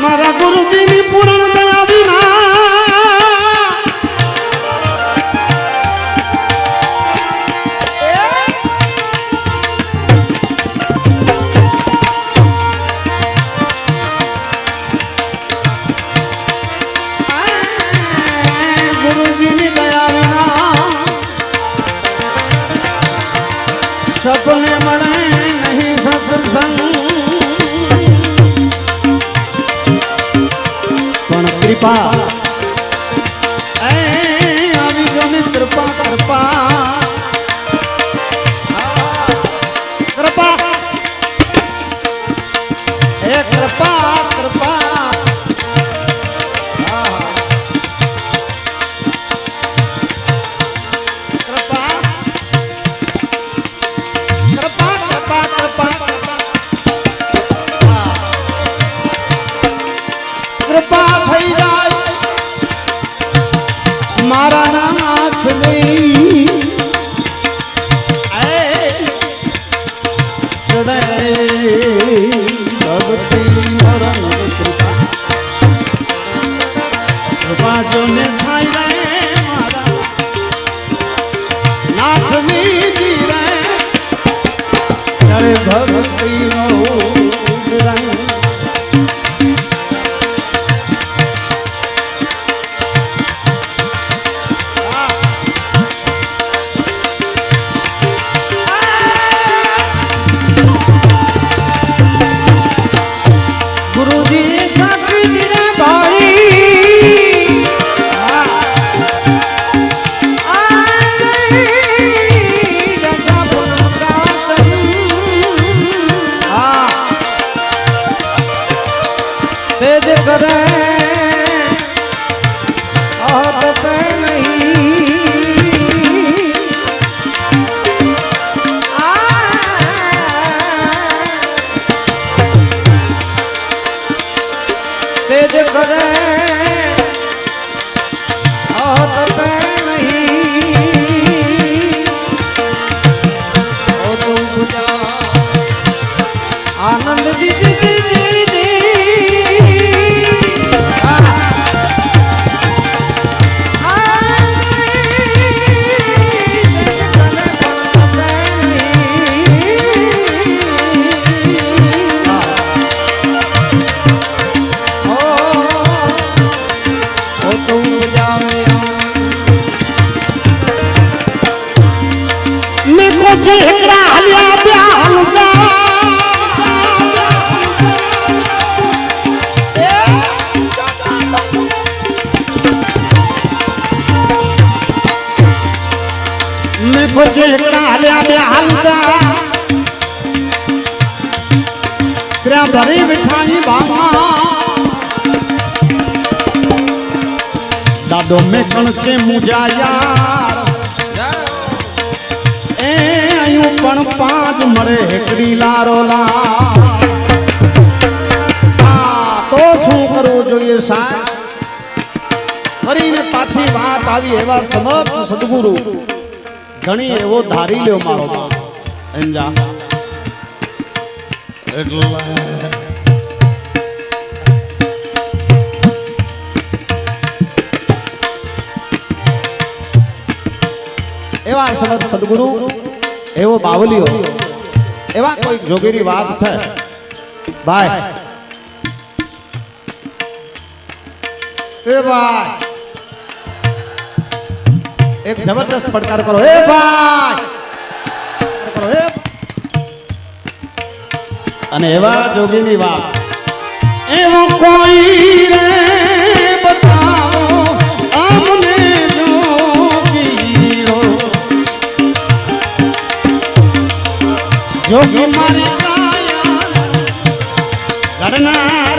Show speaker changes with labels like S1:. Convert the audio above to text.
S1: મારા ગુરુજીની પૂર્ણ કૃપા. કૃપા થઈ જાય. મારા નાથ હાથની
S2: આહત તે નહીં તેજ
S1: મેકો ચહેરા હલ્યા બ્યાલદા ત્રા ભરી મીઠાઈ બામા. દાદો મેકણ છે મુજાયા. એ આયું પણ પાંચ મળે હેકડી લારો લા. તો શું કરવું જોઈએ સાહેબ? ફરીને પાછી વાત આવી એવા સમર્થ સદગુરુ. ઘણી એવો ધારી લ્યો મારો બાપ એવા સમજ સદગુરુ, એવો બાવલીઓ એવા કોઈ જોગીની વાત છે? ભાઈ. એ ભાઈ. એક જબરદસ્ત પડકાર કરો. એ ભાઈ! અને એવા જોગીની વાત. એવો કોઈ રે બતાવો, અમને જોગીરો જોગી મારી ગાયા લડનાર